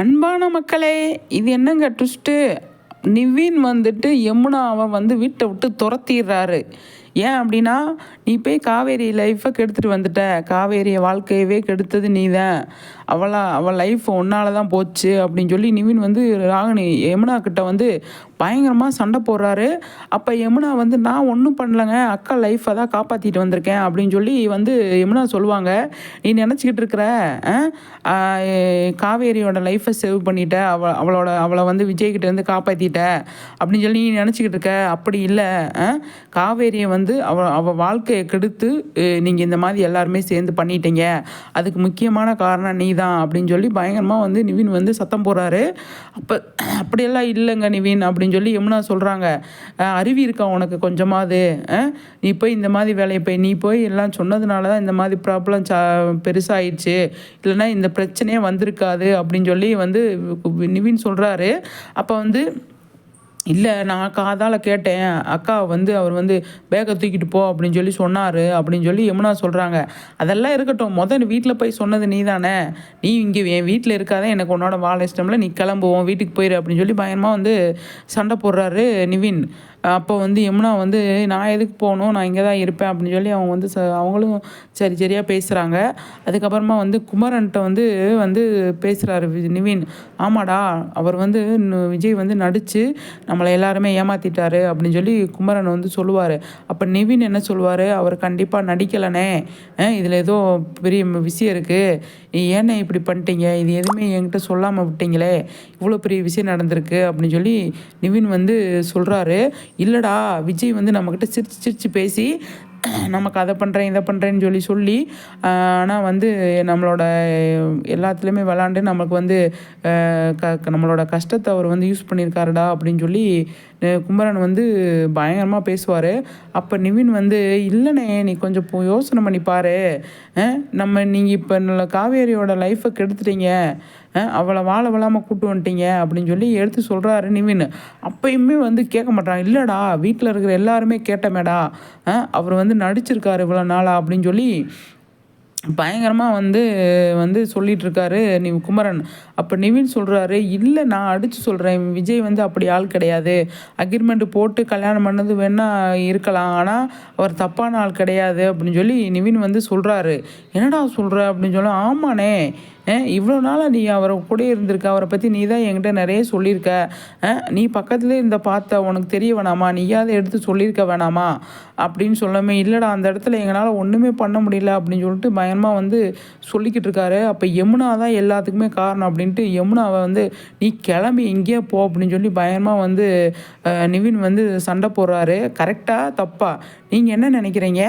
அன்பான மக்களே இது என்னங்க ட்விஸ்ட்டு நிவின் வந்துட்டு யமுனாவை வந்து வீட்டை விட்டு துரத்திடுறாரு. ஏன் அப்படின்னா நீ போய் காவேரி லைஃப்பை கெடுத்துட்டு வந்துட்ட. காவேரியை வாழ்க்கையவே கெடுத்தது நீ தான் அவளா அவள் லைஃப் ஒன்னால தான் போச்சு அப்படின்னு சொல்லி நிவின் வந்து ராகினி யமுனா கிட்ட வந்து பயங்கரமாக சண்டை போடுறாரு. அப்போ யமுனா வந்து நான் ஒன்றும் பண்ணலைங்க அக்கா லைஃப்பை தான் காப்பாற்றிட்டு வந்திருக்கேன் அப்படின்னு சொல்லி வந்து யமுனா சொல்லுவாங்க. நீ நினச்சிக்கிட்டு இருக்கிற ஆ, காவேரியோட லைஃப்பை சேவ் பண்ணிட்ட அவ அவளோட அவளை வந்து விஜய்கிட்ட இருந்து காப்பாற்றிட்ட அப்படின்னு சொல்லி நீ நினச்சிக்கிட்டு இருக்க. அப்படி இல்லை காவேரியை வந்து வந்து அவள் அவள் வாழ்க்கையை கெடுத்து நீங்கள் இந்த மாதிரி எல்லாருமே சேர்ந்து பண்ணிட்டீங்க. அதுக்கு முக்கியமான காரணம் நீ தான். அப்படின்னு சொல்லி பயங்கரமாக வந்து நிவின் வந்து சத்தம் போடுறாரு. அப்போ அப்படியெல்லாம் இல்லைங்க நிவின். அப்படின்னு சொல்லி யமுனா சொல்கிறாங்க அருவி இருக்கா உனக்கு கொஞ்சமாவது? நீ போய் இந்த மாதிரி வேலையை போய் நீ போய் எல்லாம் சொன்னதுனால தான் இந்த மாதிரி ப்ராப்ளம் சா பெருசாகிடுச்சு இல்லைன்னா இந்த பிரச்சனையே வந்திருக்காது. அப்படின்னு சொல்லி வந்து நிவின் சொல்கிறாரு அப்போ வந்து இல்லை நான் காதால் கேட்டேன். அக்கா வந்து அவர் வந்து பேக்கை தூக்கிட்டு போ அப்படின்னு சொல்லி சொன்னார். அப்படின்னு சொல்லி யமுனா சொல்கிறாங்க அதெல்லாம் இருக்கட்டும். முதல் வீட்டில் போய் சொன்னது நீ தானே நீ இங்கே என் வீட்டில் இருக்காதே. எனக்கு உன்னோட வாழ இஷ்டமில்ல நீ கிளம்புவோம். வீட்டுக்கு போயிரு அப்படின்னு சொல்லி பயங்கரமாக வந்து சண்டை போடுறாரு நிவின். அப்போ வந்து யமுனா வந்து நான் எதுக்கு போகணும்? நான் இங்கே தான் இருப்பேன். அப்படின்னு சொல்லி அவங்க வந்து ச அவங்களும் சரி சரியாக பேசுகிறாங்க அதுக்கப்புறமா வந்து குமரன்ட்ட வந்து வந்து பேசுகிறாரு நிவின். ஆமாடா அவர் வந்து விஜய் வந்து நடித்து நம்மளை எல்லாருமே ஏமாத்திட்டாரு. அப்படின்னு சொல்லி குமரன் வந்து சொல்லுவார். அப்போ நிவின் என்ன சொல்லுவார்? அவர் கண்டிப்பாக நடிக்கலைனே. இதில் ஏதோ பெரிய விஷயம் இருக்குது ஏன்னே இப்படி பண்ணிட்டீங்க? இது எதுவுமே என்கிட்ட சொல்லாமல் விட்டீங்களே. இவ்வளோ பெரிய விஷயம் நடந்திருக்கு. அப்படின்னு சொல்லி நிவின் வந்து சொல்கிறாரு இல்லைடா விஜய் வந்து நம்மக்கிட்ட சிரிச்சு சிரிச்சு பேசி நமக்கு அதை பண்ணுறேன் இதை பண்ணுறேன்னு சொல்லி சொல்லி ஆனால் வந்து நம்மளோட எல்லாத்துலேயுமே விளாண்டு நமக்கு வந்து க நம்மளோட கஷ்டத்தை அவர் வந்து யூஸ் பண்ணியிருக்காருடா அப்படின்னு சொல்லி குமரன் வந்து பயங்கரமாக பேசுவார். அப்போ நிவின் வந்து இல்லைண்ணே நீ கொஞ்சம் யோசனை பண்ணி பாரு. நம்ம நீங்கள் இப்போ நல்ல காவேரியோட லைஃப்பை கெடுத்துட்டீங்க. அவளை வாழ விழாமல் கூப்பிட்டு வந்துட்டீங்க அப்படின்னு சொல்லி எடுத்து சொல்கிறாரு நிவின். அப்பயுமே வந்து கேட்க மாட்டான் இல்லைடா வீட்டில் இருக்கிற எல்லாருமே கேட்டமேடா. அவர் வந்து நடிச்சிருக்காரு இவ்வளோ நாளா அப்படின்னு சொல்லி பயங்கரமாக வந்து வந்து சொல்லிட்டு இருக்காரு நீ குமரன். அப்போ நிவின் சொல்கிறாரு இல்லை நான் அடித்து சொல்கிறேன் விஜய் வந்து அப்படி ஆள் கிடையாது. அக்ரிமெண்ட் போட்டு கல்யாணம் பண்ணது வேணால் இருக்கலாம். ஆனால் அவர் தப்பான ஆள் கிடையாது. அப்படின்னு சொல்லி நிவின் வந்து சொல்கிறாரு என்னடா சொல்கிற அப்படின்னு சொல்ல ஆமாண்ணே. இவ்வளோ நாளாக நீ அவரை கூட இருந்திருக்க. அவரை பற்றி நீ தான் என்கிட்ட நிறைய சொல்லியிருக்க. நீ பக்கத்துலேயே இருந்த பார்த்த உனக்கு தெரிய வேணாமா? நீயாவது எடுத்து சொல்லியிருக்க வேணாமா? அப்படின்னு சொல்லாமே இல்லைடா அந்த இடத்துல எங்களால் ஒன்றுமே பண்ண முடியல. அப்படின்னு சொல்லிட்டு பயங்கரமாக வந்து சொல்லிக்கிட்டு இருக்காரு. அப்போ யமுனா தான் எல்லாத்துக்குமே காரணம் அப்படின்ட்டு யமுனாவை வந்து நீ கிளம்பி இங்கேயே போ அப்படின்னு சொல்லி பயங்கரமாக வந்து நிவின் வந்து சண்டை போடுறாரு. கரெக்டாக தப்பா? நீங்கள் என்ன நினைக்கிறீங்க?